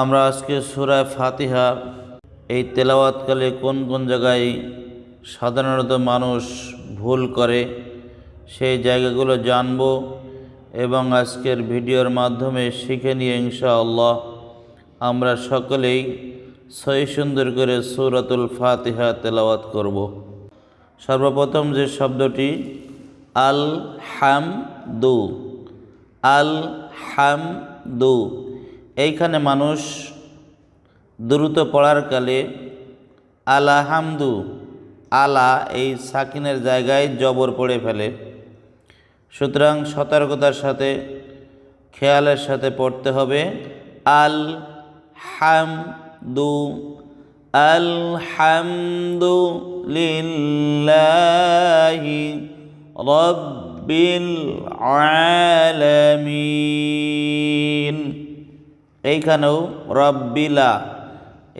আমরা আজকে সুরায় ফাতিহা, এই তেলাওয়াতকালে কোন কোন জায়গায় সাধারণত মানুষ ভুল করে সেই জায়গাগুলো জানব এবং আজকের ভিডিওর মাধ্যমে শিখে নিয়ে ইনশাআল্লাহ আমরা সকলেই সহি সুন্দর করে সুরাতুল ফাতিহা তেলাওয়াত করব। সর্বপ্রথম যে শব্দটি আল হাম দু আল হাম দু এইখানে মানুষ দ্রুত পড়ার কালে আলাহামদু, আলা এই সাকিনের জায়গায় জবর পড়ে ফেলে। সুতরাং সতর্কতার সাথে, খেয়ালের সাথে পড়তে হবে। আল আল হামদু লিল্লাহি রব্বিল আলামিন। এইখানেও রব্বিলা,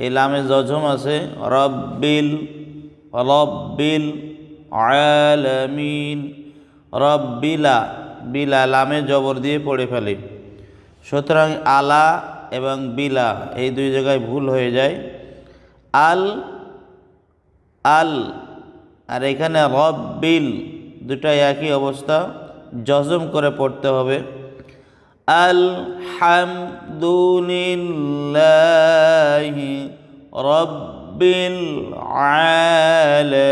এই লামে জজম আছে, রব্বিল রব্বিল আলামিন, রব্বিলা, বিলা লামে জবর দিয়ে পড়ে ফেলে। সুতরাং আলা এবং বিলা, এই দুই জায়গায় ভুল হয়ে যায়। আল আল, আর এখানে রব্বিল, দুটাই একই অবস্থা জজম করে পড়তে হবে। আলহামদুলিল্লাহি রব্বিল আলামিন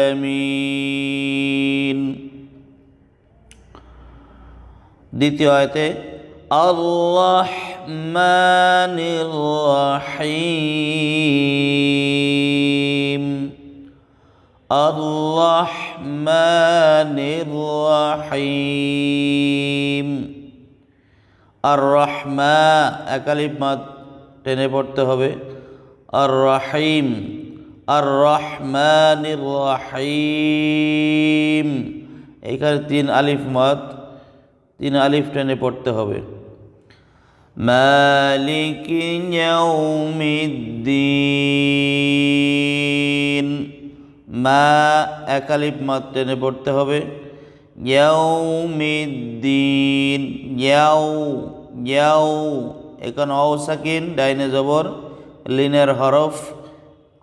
দ্বিতীয় আয়তে আল্লাহমানির রহিম। আল্লাহমানির রহিম। আর রহমা একালিপ মাত টেনে পড়তে হবে। আর রহিম আর রহমানির রহিম এখানে তিন আলিফ মত তিন আলিফ টেনে পড়তে হবে। মালিক মা একালিপ মাত টেনে পড়তে হবে। ইয়াউমিদ্দিন, ইয়াউ ইয়াউ, এখানে অ সাকিন, ডাইনে জবর, লিনের হরফ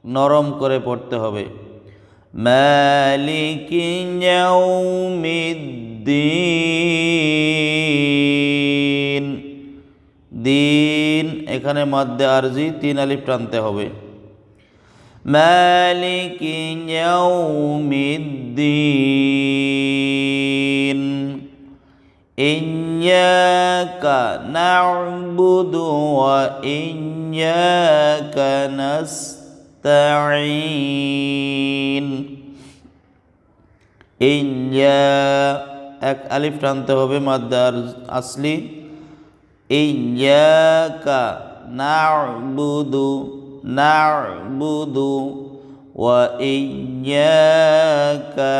নরম করে পড়তে হবে। মালিক ইয়াউমিদ্দিন, দিন, এখানে মধ্যে আরজি, তিন আলিফ টানতে হবে। মালিক ইয়াউমিদ্দিন। না'বুদু ওয়া ইয়্যাকা নাস্তাঈন ইয়া এক আলিফ টানতে হবে মাদ্দার আসলি। ইয়্যাকা না'বুদু না'বুদু ওয়া ইয়্যাকা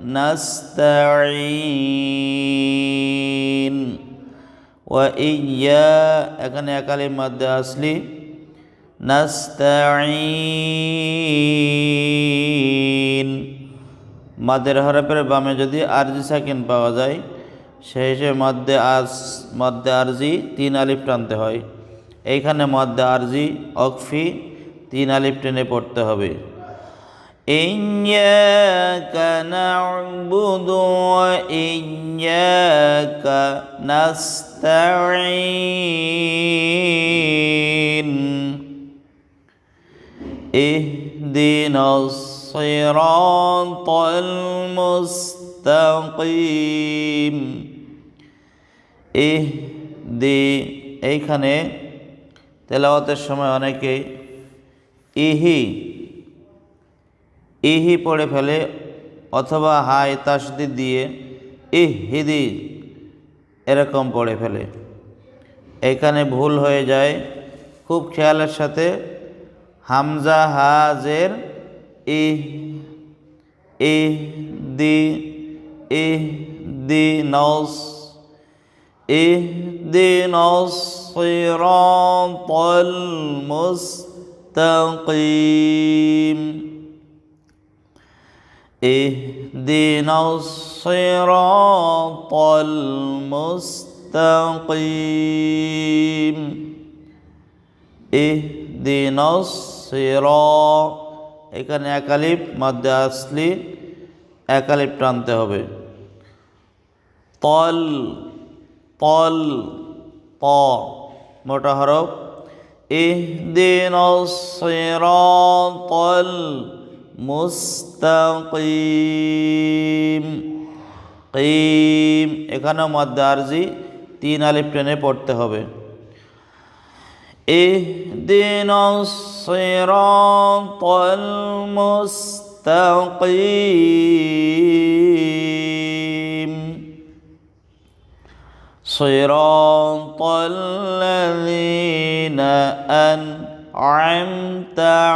নাস্তাঈন। ওয়া এখানে একালির মধ্যে আসলি, নাস্তাঈন। মাদের হরফের বামে যদি আরজি সাকিন পাওয়া যায়, সেই হিসেবে মধ্যে আজ মধ্যে আরজি তিন আলিফ টানতে হয়। এইখানে মধ্যে আরজি, অকফি, তিন আলিফ টেনে পড়তে হবে। إياك نعبد وإياك نستعين اهدنا الصراط المستقيم ইহদি এইখানে তেলাওয়াতের সময় অনেকে ইহি ইহি পড়ে ফেলে, অথবা হাই তাসদি দিয়ে ইহ হিদি এরকম পড়ে ফেলে। এখানে ভুল হয়ে যায়। খুব খেয়ালের সাথে হামজা হাজের ইহ ইহ দি ইহ দি নস ইহ দি নস মুস্তাকিম। اهدنا الصراط المستقيم ইহ দিন এখানে একালিপ মধ্যে আসলি একালিপ টানতে হবে তল তল ত মোটা হরফ ইহদিন সিরাতাল মুস্তাকিম কিম এখানেও মধ্যে আরজি তিন আলিফ টেনে পড়তে হবে اهدنا الصراط المستقيم صراط الذين أنعمت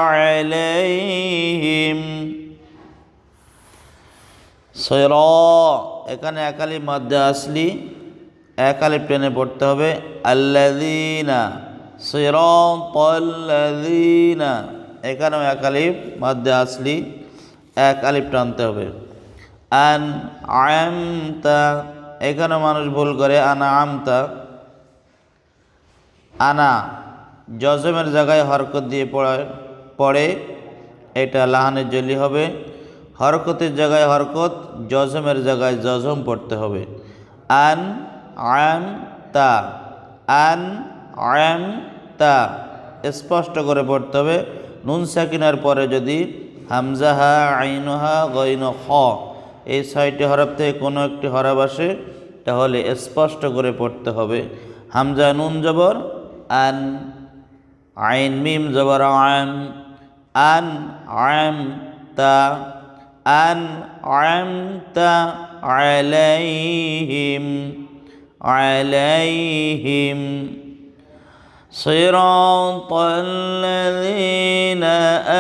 عليهم সিরা এখানে একালি মধ্যে আসলি একালিপ টেনে পড়তে হবে আল্লাযীনা সিরাতাল্লাযীনা এখানেও একালিপ মধ্যে আসলি এক আলিপ টানতে হবে আন আমতা এখানেও মানুষ ভুল করে আনা আমতা আনা জজমের জায়গায় হরকত দিয়ে পড়ে পড়ে, এটা লাহানের জলি হবে। হরকতের জায়গায় হরকত, জজমের জায়গায় জজম পড়তে হবে। আন, আম, তা। আন, আম, তা। স্পষ্ট করে পড়তে হবে। নুন সাকিনার পরে যদি হামজাহা, আইনহা গইন খ এই ছয়টি হরফ থেকে কোনো একটি হরফ আসে, তাহলে স্পষ্ট করে পড়তে হবে। হামজা নুন জবর, আন عين ميم زبر عام أن عمت أن عمت عليهم عليهم. صراط الذين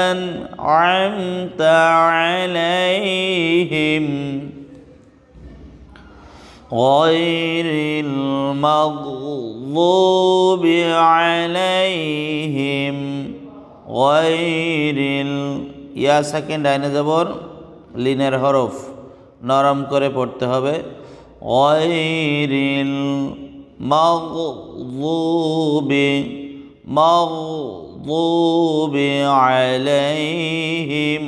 أنعمت عليهم. غير المغضوب عليهم غير ال ইয়া সেকেন্ড আইনে জবর লিনের হরফ নরম করে পড়তে হবে গয়রিল مغضوب مغضوب عليهم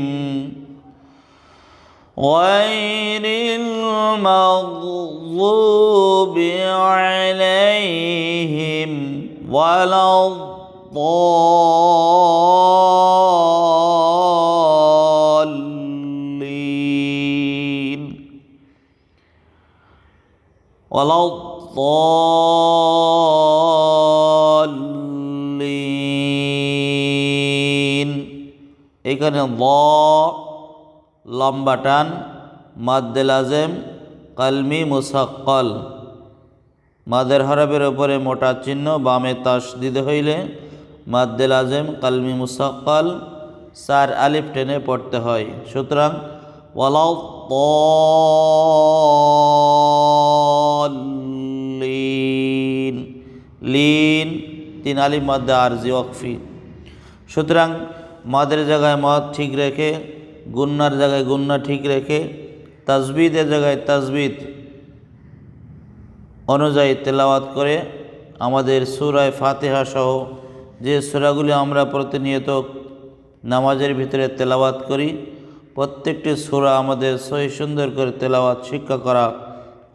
غير المغضوب عليهم ولا الضالين ولا الضالين এখানে ল লম্বা টান, মাদ্দেল আজেম, কালমি মুসাক্কল। মাদের হরফের ওপরে মোটা চিহ্ন, বামে তাস দিতে হইলে মাদ্দেল আজেম, কালমি মুসাক্কল, চার আলিফ টেনে পড়তে হয়। সুতরাং ওয়ালাউ লিন লিন, তিন আলিফ মধ্যে আরজি ওয়াকফি। সুতরাং, মাদের জায়গায় মদ ঠিক রেখে গুন্নার জায়গায় গুন্না ঠিক রেখে তাজবিদের জায়গায় তাজবিদ অনুযায়ী তেলাওয়াত করে আমাদের সুরায় ফাতেহা সহ যে সুরাগুলি আমরা প্রতিনিয়ত নামাজের ভিতরে তেলাওয়াত করি, প্রত্যেকটি সুরা আমাদের সহি সুন্দর করে তেলাওয়াত শিক্ষা করা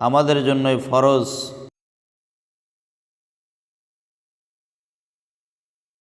আমাদের জন্যই ফরজ।